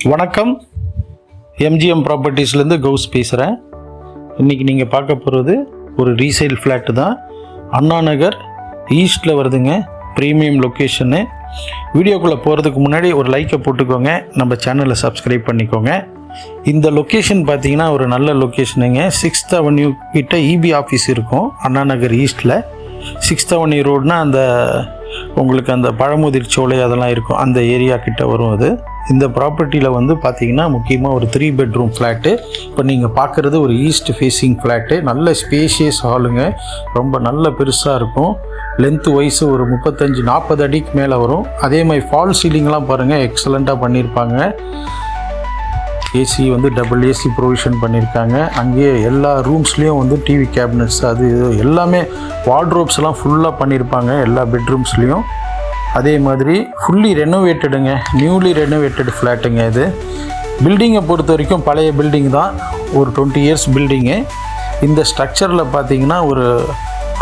வணக்கம். MGM ப்ராப்பர்ட்டிஸ்லேருந்து Gous பேசுகிறேன் இன்றைக்கி நீங்கள் பார்க்க போகிறது ஒரு ரீசேல் ஃப்ளாட்டு தான். அண்ணா நகர் ஈஸ்ட்டில் வருதுங்க ப்ரீமியம் லொக்கேஷனு வீடியோக்குள்ளே போகிறதுக்கு முன்னாடி ஒரு லைக்கை போட்டுக்கோங்க. நம்ம சேனலை சப்ஸ்கிரைப் பண்ணிக்கோங்க. இந்த லொக்கேஷன் பார்த்தீங்கன்னா ஒரு நல்ல லொக்கேஷனுங்க சிக்ஸ்த் அவென்யூ கிட்ட இபி ஆஃபீஸ் இருக்கும் அண்ணா நகர் ஈஸ்ட்டில் சிக்ஸ்த் அவென்யூ ரோடுனா அந்த உங்களுக்கு அந்த பழமுதிர் சோலை அதெல்லாம் இருக்கும். அந்த ஏரியா கிட்ட வரும் அது. இந்த ப்ராப்பர்ட்டியில் வந்து பார்த்தீங்கன்னா முக்கியமாக ஒரு த்ரீ பெட்ரூம் ஃப்ளாட்டு இப்போ நீங்கள் பார்க்குறது ஒரு ஈஸ்ட் ஃபேஸிங் ஃப்ளாட்டு நல்ல ஸ்பேஷியஸ் ஹாலுங்க ரொம்ப நல்ல பெருசாக இருக்கும். லென்த்து வைஸ் ஒரு முப்பத்தஞ்சு நாற்பது அடிக்கு மேலே வரும். அதே மாதிரி ஃபால் சீலிங்லாம் பாருங்கள் எக்ஸலண்ட்டாக பண்ணியிருப்பாங்க ஏசி வந்து டபுள் ஏசி ப்ரொவிஷன் பண்ணியிருக்காங்க அங்கேயே எல்லா ரூம்ஸ்லேயும் வந்து டிவி கேபினட்ஸ் அது இது எல்லாமே வார்ட்ரோப்ஸ்லாம் ஃபுல்லாக பண்ணியிருப்பாங்க எல்லா பெட்ரூம்ஸ்லேயும் அதே மாதிரி ஃபுல்லி ரெனோவேட்டடுங்க நியூலி ரெனோவேட்டட் ஃப்ளாட்டுங்க இது. பில்டிங்கை பொறுத்த வரைக்கும் பழைய பில்டிங் தான். ஒரு டுவெண்ட்டி இயர்ஸ் பில்டிங்கு இந்த ஸ்ட்ரக்சரில் பார்த்தீங்கன்னா ஒரு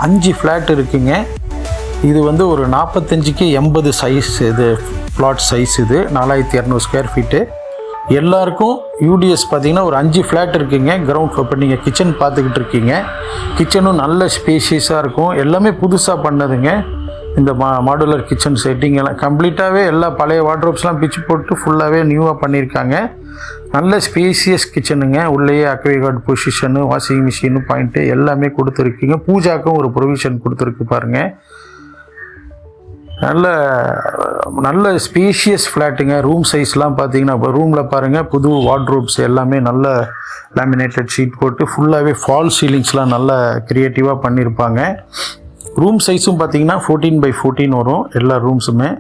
அஞ்சு ஃப்ளாட் இருக்குங்க. இது வந்து ஒரு நாற்பத்தஞ்சுக்கு எண்பது சைஸ் இது ஃப்ளாட் சைஸ் இது நாலாயிரத்தி இரநூறு ஸ்கொயர் ஃபீட்டு எல்லாருக்கும் யூடிஎஸ் பார்த்தீங்கன்னா ஒரு அஞ்சு ஃப்ளாட் இருக்குங்க. கிரவுண்ட் ஃப்ளோர் இப்போ நீங்கள் கிச்சன் பார்த்துக்கிட்டு இருக்கீங்க. கிச்சனும் நல்ல ஸ்பேஷியஸாக இருக்கும். எல்லாமே புதுசாக பண்ணதுங்க. இந்த மா மாடுலர் கிச்சன் செட்டிங் எல்லாம் கம்ப்ளீட்டாகவே எல்லா பழைய வார்ட்ரோப்ஸ்லாம் பிச்சு போட்டு ஃபுல்லாகவே நியூவாக பண்ணியிருக்காங்க. நல்ல ஸ்பேசியஸ் கிச்சனுங்க உள்ளேயே Aquaguard position washing machine point எல்லாமே கொடுத்துருக்கீங்க. பூஜாக்கும் ஒரு ப்ரொவிஷன் கொடுத்துருக்கு பாருங்கள் நல்ல நல்ல ஸ்பேஷியஸ் ஃப்ளாட்டுங்க ரூம் சைஸ்லாம் பார்த்தீங்கன்னா இப்போ ரூமில் பாருங்கள் புது வார்ட்ரோப்ஸ் எல்லாமே நல்ல லேமினேட்டட் ஷீட் போட்டு ஃபுல்லாகவே ஃபால் சீலிங்ஸ்லாம் நல்ல க்ரியேட்டிவாக பண்ணியிருப்பாங்க ரூம் சைஸும் பார்த்தீங்கன்னா ஃபோர்டீன் பை ஃபோர்டீன் வரும் எல்லா ரூம்ஸுமே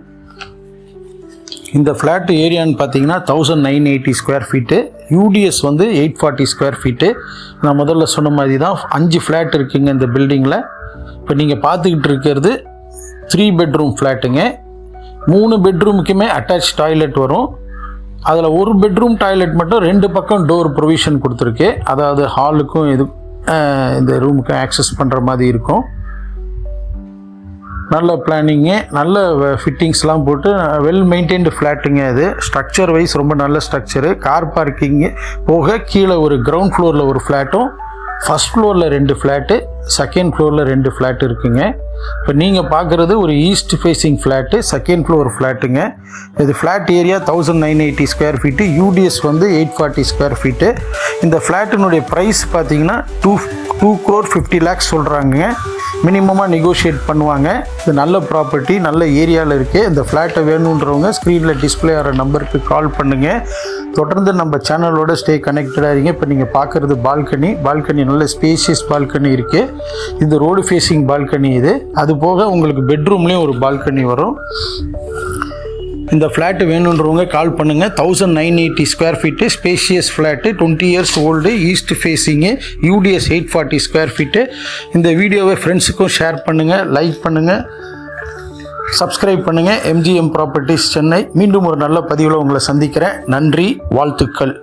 இந்த ஃப்ளாட் ஏரியான்னு பார்த்தீங்கன்னா thousand nine eighty square feet UDS வந்து எயிட் ஃபார்ட்டி ஸ்கொயர் ஃபீட்டு நான் முதல்ல சொன்ன மாதிரி தான் அஞ்சு ஃப்ளாட் இருக்குங்க இந்த பில்டிங்கில் இப்போ நீங்கள் பார்த்துக்கிட்டு இருக்கிறது த்ரீ பெட்ரூம் ஃப்ளாட்டுங்க மூணு பெட்ரூமுக்குமே அட்டாச் டாய்லெட் வரும். அதில் ஒரு பெட்ரூம் டாய்லெட் மட்டும் ரெண்டு பக்கம் டோர் ப்ரொவிஷன் கொடுத்துருக்கு. அதாவது ஹாலுக்கும் இது இந்த ரூமுக்கும் ஆக்சஸ் பண்ணுற மாதிரி இருக்கும். நல்ல பிளானிங்கு நல்ல ஃபிட்டிங்ஸ்லாம் போட்டு வெல் மெயின்டைன்டு ஃப்ளாட்டுங்க அது. ஸ்ட்ரக்சர் வைஸ் ரொம்ப நல்ல ஸ்ட்ரக்சரு கார் பார்க்கிங்கு போக கீழே ஒரு கிரவுண்ட் ஃப்ளோரில் ஒரு ஃப்ளாட்டும் ஃபஸ்ட் ஃப்ளோரில் ரெண்டு ஃப்ளாட்டு செகண்ட் ஃப்ளோரில் ரெண்டு ஃப்ளாட் இருக்குங்க. இப்போ நீங்கள் பார்க்குறது ஒரு east facing flat second floor ஃப்ளாட்டுங்க இது flat area thousand nine eighty square feet UDS வந்து எயிட் ஃபார்ட்டி ஸ்கொயர் ஃபீட்டு இந்த ஃப்ளாட்டினுடைய ப்ரைஸ் பார்த்தீங்கன்னா two two crore fifty lakhs சொல்கிறாங்க மினிமமாக நெகோஷியேட் பண்ணுவாங்க. இது நல்ல ப்ராப்பர்ட்டி நல்ல ஏரியாவில் இருக்குது இந்த ஃப்ளாட்டை வேணுன்றவங்க ஸ்க்ரீனில் டிஸ்ப்ளே ஆகிற நம்பருக்கு கால் பண்ணுங்கள் தொடர்ந்து நம்ம சேனலோட ஸ்டே கனெக்டடாக இருங்க. இப்போ நீங்கள் பார்க்குறது பால்கனி பால்கனி நல்ல ஸ்பேஷியஸ் பால்கனி இருக்குது இந்த ரோடு ஃபேஸிங் பால்கனி இது. அது போக உங்களுக்கு பெட்ரூம்லேயும் ஒரு பால்கனி வரும். இந்த ஃப்ளாட்டு வேணுன்றவங்க கால் பண்ணுங்கள் thousand nine eighty square feet spacious flat twenty years old east facing UDS eight forty square feet இந்த வீடியோவை ஃப்ரெண்ட்ஸுக்கும் ஷேர் பண்ணுங்கள் லைக் பண்ணுங்கள் சப்ஸ்கிரைப் பண்ணுங்கள் எம்ஜிஎம் ப்ராப்பர்ட்டிஸ் சென்னை மீண்டும் ஒரு நல்ல பதிவில் உங்களை சந்திக்கிறேன். நன்றி வாழ்த்துக்கள்.